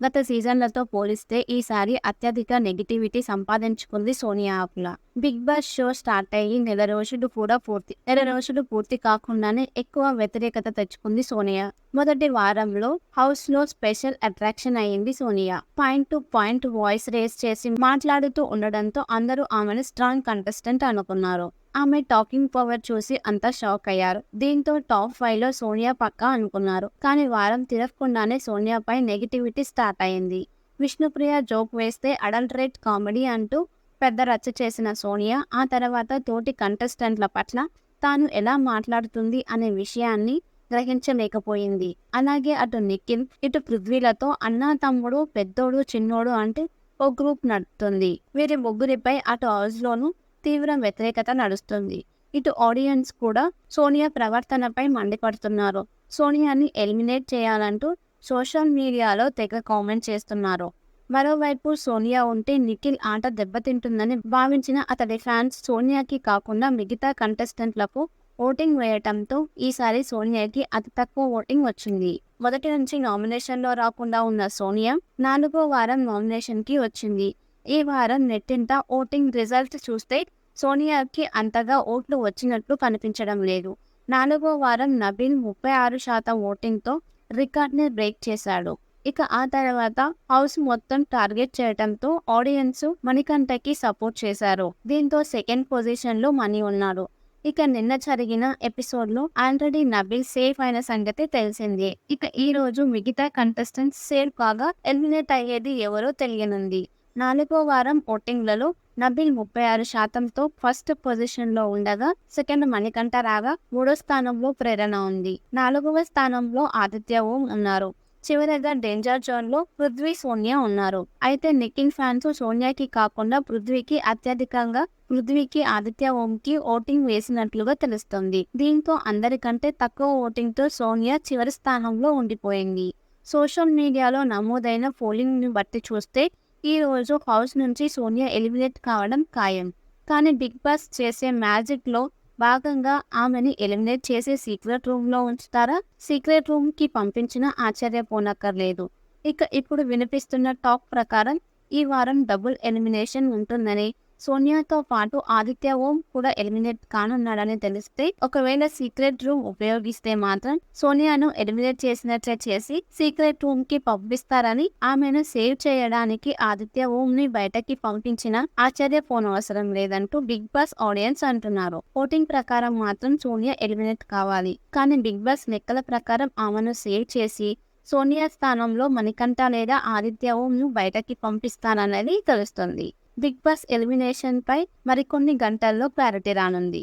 గత సీజన్లతో పోలిస్తే ఈసారి అత్యధిక నెగిటివిటీ సంపాదించుకుంది Sonia Akula big boss show start అయ్యి నెల రోజులు కూడా పూర్తి నెల రోజులు పూర్తి కాకుండానే ఎక్కువ వ్యతిరేకత తెచ్చుకుంది సోనియా. మొదటి వారంలో హౌస్లో స్పెషల్ అట్రాక్షన్ అయ్యింది Sonia. Point to point voice raise చేసి మాట్లాడుతూ ఉండడంతో అందరూ ఆమెను స్ట్రాంగ్ కంటెస్టెంట్ అనుకున్నారు. ఆమె టాకింగ్ పవర్ చూసి అంతా షాక్ అయ్యారు. దీంతో టాప్ ఫైవ్లో సోనియా పక్కా అనుకున్నారు. కానీ వారం తిరగకుండానే సోనియాపై నెగిటివిటీ స్టార్ట్ అయింది. విష్ణుప్రియ జోక్ వేస్తే అడల్టరేట్ కామెడీ అంటూ పెద్ద రచ్చ చేసిన సోనియా ఆ తర్వాత తోటి కంటెస్టెంట్ల పట్ల తాను ఎలా మాట్లాడుతుంది అనే విషయాన్ని గ్రహించలేకపోయింది. అలాగే అటు నిఖిల్ ఇటు పృథ్వీలతో అన్నా తమ్ముడు పెద్దోడు చిన్నోడు అంటే ఓ గ్రూప్ నడుస్తుంది వీరి ముగ్గురిపై అటు హౌస్ లోను తీవ్ర వ్యతిరేకత నడుస్తుంది. ఇటు ఆడియన్స్ కూడా సోనియా ప్రవర్తనపై మండిపడుతున్నారు. సోనియాని ఎలిమినేట్ చేయాలంటూ సోషల్ మీడియాలో తెగ కామెంట్ చేస్తున్నారు. మరోవైపు సోనియా ఉంటే నిఖిల్ ఆట దెబ్బతింటుందని భావించిన అతడి ఫ్యాన్స్ సోనియాకి కాకుండా మిగతా కంటెస్టెంట్లకు ఓటింగ్ వేయటంతో ఈసారి సోనియాకి అతి తక్కువ ఓటింగ్ వచ్చింది. మొదటి నుంచి నామినేషన్లో రాకుండా ఉన్న సోనియా నాలుగో వారం నామినేషన్కి వచ్చింది. ఈ వారం నెట్టింట ఓటింగ్ రిజల్ట్ చూస్తే సోనియాకి అంతగా ఓట్లు వచ్చినట్లు కనిపించడం లేదు. నాలుగో వారం నబీన్ ముప్పై ఆరు శాతం ఓటింగ్తో రికార్డ్ని బ్రేక్ చేశాడు. ఇక ఆ తర్వాత హౌస్ మొత్తం టార్గెట్ చేయడంతో ఆడియన్స్ మణికంఠకి సపోర్ట్ చేశారు. దీంతో సెకండ్ పొజిషన్లో మనీ ఉన్నాడు ఇక నిన్న జరిగిన ఎపిసోడ్లో ఆల్రెడీ నబీల్ సేఫ్ అయిన సంగతి తెలిసిందే. ఇక ఈ రోజు మిగతా కంటెస్టెంట్స్ సేఫ్ కాగా ఎలిమినేట్ అయ్యేది ఎవరో తెలియనుంది. నాలుగో వారం ఓటింగ్లలో నబీల్ ముప్పై ఆరు శాతంతో ఫస్ట్ పొజిషన్లో ఉండగా సెకండ్ మణికంఠ రాగా మూడో స్థానంలో ప్రేరణ ఉంది. నాలుగవ స్థానంలో ఆదిత్య ఓం ఉన్నారు. చివరగా డేంజర్ జోన్లో పృథ్వీ సోనియా ఉన్నారు. అయితే నిఖిల్ ఫ్యాన్స్ సోనియాకి కాకుండా పృథ్వీకి అత్యధికంగా పృథ్వీకి ఆదిత్య ఓంకి ఓటింగ్ వేసినట్లుగా తెలుస్తుంది. దీంతో అందరికంటే తక్కువ ఓటింగ్తో సోనియా చివరి స్థానంలో ఉండిపోయింది. సోషల్ మీడియాలో నమోదైన పోలింగ్ని బట్టి చూస్తే ఈ రోజు హౌస్ నుంచి సోనియా ఎలిమినేట్ కావడం ఖాయం. కానీ బిగ్ బాస్ చేసే మ్యాజిక్లో భాగంగా ఆమెని ఎలిమినేట్ చేసి సీక్రెట్ రూమ్లో ఉంచుతారా? సీక్రెట్ రూమ్కి పంపించిన ఆశ్చర్యపోనక్కర్లేదు. ఇక ఇప్పుడు వినిపిస్తున్న టాక్ ప్రకారం ఈ వారం డబుల్ ఎలిమినేషన్ ఉంటుందని సోనియాతో పాటు ఆదిత్య ఓం కూడా ఎలిమినేట్ కానున్నాడని తెలిస్తే ఒకవేళ సీక్రెట్ రూమ్ ఉపయోగిస్తే మాత్రం సోనియాను ఎలిమినేట్ చేసినట్లే చేసి సీక్రెట్ రూమ్కి పంపిస్తారని ఆమెను సేవ్ చేయడానికి ఆదిత్య ఓం ని బయటకి పంపించిన ఆశ్చర్యపోనవసరం లేదంటూ బిగ్ బాస్ ఆడియన్స్ అంటున్నారు. ఓటింగ్ ప్రకారం మాత్రం సోనియా ఎలిమినేట్ కావాలి. కానీ బిగ్ బాస్ లెక్కల ప్రకారం ఆమెను సేవ్ చేసి సోనియా స్థానంలో మణికంఠ లేదా ఆదిత్య ఓం ను బయటకి పంపిస్తానన్నది తెలుస్తుంది. బిగ్ బాస్ ఎలిమినేషన్ పై మరికొన్ని గంటల్లో క్లారిటీ రానుంది.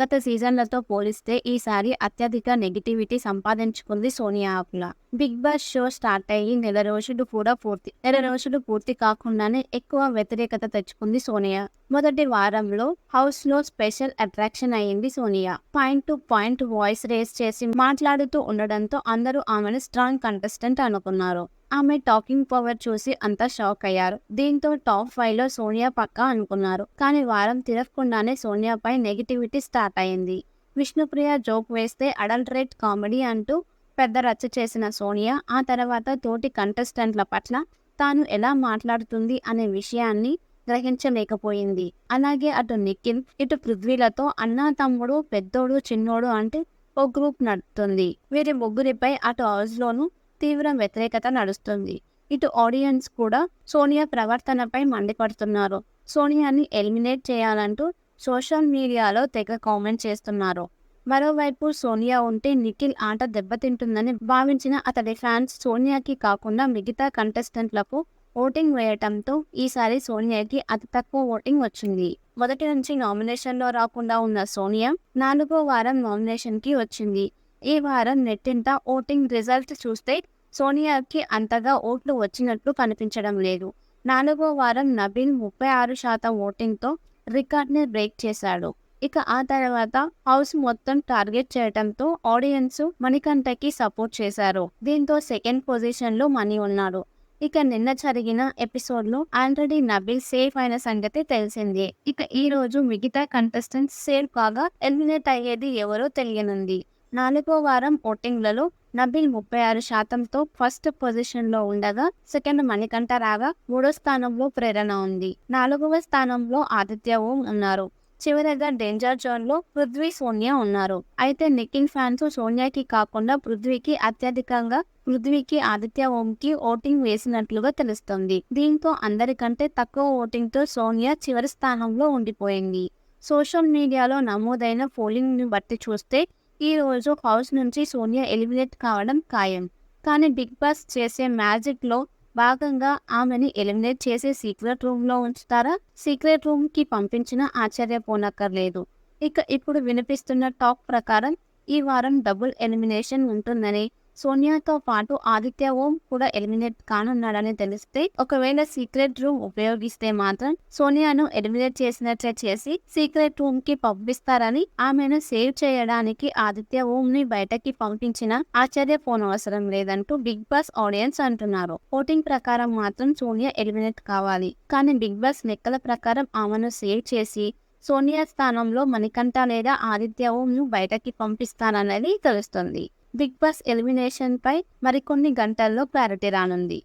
గత సీజన్లతో పోలిస్తే ఈసారి అత్యధిక నెగిటివిటీ సంపాదించుకుంది Sonia Akula big boss show start అయ్యి నెల రోజులు కూడా పూర్తి నెల రోజులు పూర్తి కాకుండానే ఎక్కువ వ్యతిరేకత తెచ్చుకుంది సోనియా. మొదటి వారంలో హౌస్లో స్పెషల్ అట్రాక్షన్ అయ్యింది Sonia. Point to point voice raise చేసి మాట్లాడుతూ ఉండడంతో అందరూ ఆమెను స్ట్రాంగ్ కంటెస్టెంట్ అనుకున్నారు. ఆమె టాకింగ్ పవర్ చూసి అంతా షాక్ అయ్యారు. దీంతో టాప్ ఫైవ్లో సోనియా పక్కా అనుకున్నారు. కానీ వారం తిరగకుండానే సోనియాపై నెగిటివిటీ స్టార్ట్ అయింది. విష్ణుప్రియ జోక్ వేస్తే అడల్టరేట్ కామెడీ అంటూ పెద్ద రచ్చ చేసిన సోనియా ఆ తర్వాత తోటి కంటెస్టెంట్ల పట్ల తాను ఎలా మాట్లాడుతుంది అనే విషయాన్ని గ్రహించలేకపోయింది. అలాగే అటు నిఖిల్ ఇటు పృథ్వీలతో అన్నా తమ్ముడు పెద్దోడు చిన్నోడు అంటే ఓ గ్రూప్ నడుతుంది వీరి ముగ్గురిపై అటు హౌస్ లోను తీవ్ర వ్యతిరేకత నడుస్తుంది. ఇటు ఆడియన్స్ కూడా సోనియా ప్రవర్తనపై మండిపడుతున్నారు. సోనియాని ఎలిమినేట్ చేయాలంటూ సోషల్ మీడియాలో తెగ కామెంట్ చేస్తున్నారు. మరోవైపు సోనియా ఉంటే నిఖిల్ ఆట దెబ్బతింటుందని భావించిన అతడి ఫ్యాన్స్ సోనియాకి కాకుండా మిగతా కంటెస్టెంట్లకు ఓటింగ్ వేయటంతో ఈసారి సోనియాకి అతి తక్కువ ఓటింగ్ వచ్చింది. మొదటి నుంచి నామినేషన్లో రాకుండా ఉన్న సోనియా నాలుగో వారం నామినేషన్కి వచ్చింది. ఈ వారం నెట్టింట ఓటింగ్ రిజల్ట్ చూస్తే సోనియాకి అంతగా ఓట్లు వచ్చినట్లు కనిపించడం లేదు. నాలుగో వారం నబీన్ ముప్పై ఆరు శాతం ఓటింగ్తో రికార్డ్ని బ్రేక్ చేశాడు. ఇక ఆ తర్వాత హౌస్ మొత్తం టార్గెట్ చేయడంతో ఆడియన్స్ మణికంఠకి సపోర్ట్ చేశారు. దీంతో సెకండ్ పొజిషన్లో మనీ ఉన్నాడు ఇక నిన్న జరిగిన ఎపిసోడ్లో ఆల్రెడీ నబిల్ సేఫ్ అయిన సంగతి తెలిసిందే. ఇక ఈ రోజు మిగతా కంటెస్టెంట్స్ సేఫ్ కాగా ఎలిమినేట్ అయ్యేది ఎవరో తెలియనుంది. నాలుగో వారం ఓటింగ్లలో నబిల్ ముప్పై ఆరు శాతంతో ఫస్ట్ పొజిషన్లో ఉండగా సెకండ్ మణికంఠ రాగా మూడో స్థానంలో ప్రేరణ ఉంది. నాలుగవ స్థానంలో ఆదిత్య ఓం ఉన్నారు. చివరిగా డేంజర్ జోన్లో పృథ్వీ సోనియా ఉన్నారు. అయితే నిఖిల్ ఫ్యాన్స్ సోనియాకి కాకుండా పృథ్వీకి అత్యధికంగా పృథ్వీకి ఆదిత్య ఓంకి ఓటింగ్ వేసినట్లుగా తెలుస్తుంది. దీంతో అందరికంటే తక్కువ ఓటింగ్తో సోనియా చివరి స్థానంలో ఉండిపోయింది. సోషల్ మీడియాలో నమోదైన పోలింగ్ని బట్టి చూస్తే ఈ రోజు హౌస్ నుంచి సోనియా ఎలిమినేట్ కావడం ఖాయం. కానీ బిగ్ బాస్ చేసే మ్యాజిక్లో భాగంగా ఆమెని ఎలిమినేట్ చేసే సీక్రెట్ రూమ్లో ఉంచుతారా? సీక్రెట్ రూమ్కి పంపించిన ఆశ్చర్యపోనక్కర్లేదు. ఇక ఇప్పుడు వినిపిస్తున్న టాక్ ప్రకారం ఈ వారం డబుల్ ఎలిమినేషన్ ఉంటుందని సోనియాతో పాటు ఆదిత్య ఓం కూడా ఎలిమినేట్ కానున్నాడని తెలిస్తే ఒకవేళ సీక్రెట్ రూమ్ ఉపయోగిస్తే మాత్రం సోనియాను ఎలిమినేట్ చేసినట్లే చేసి సీక్రెట్ రూమ్కి పంపిస్తారని ఆమెను సేవ్ చేయడానికి ఆదిత్య ఓం ని బయటకి పంపించిన ఆశ్చర్యపోనవసరం లేదంటూ బిగ్ బాస్ ఆడియన్స్ అంటున్నారు. ఓటింగ్ ప్రకారం మాత్రం సోనియా ఎలిమినేట్ కావాలి. కానీ బిగ్ బాస్ లెక్కల ప్రకారం ఆమెను సేవ్ చేసి సోనియా స్థానంలో మణికంఠ లేదా ఆదిత్య ఓం ను బయటకి పంపిస్తానన్నది తెలుస్తుంది. బిగ్ బాస్ ఎలిమినేషన్ పై మరికొన్ని గంటల్లో క్లారిటీ రానుంది.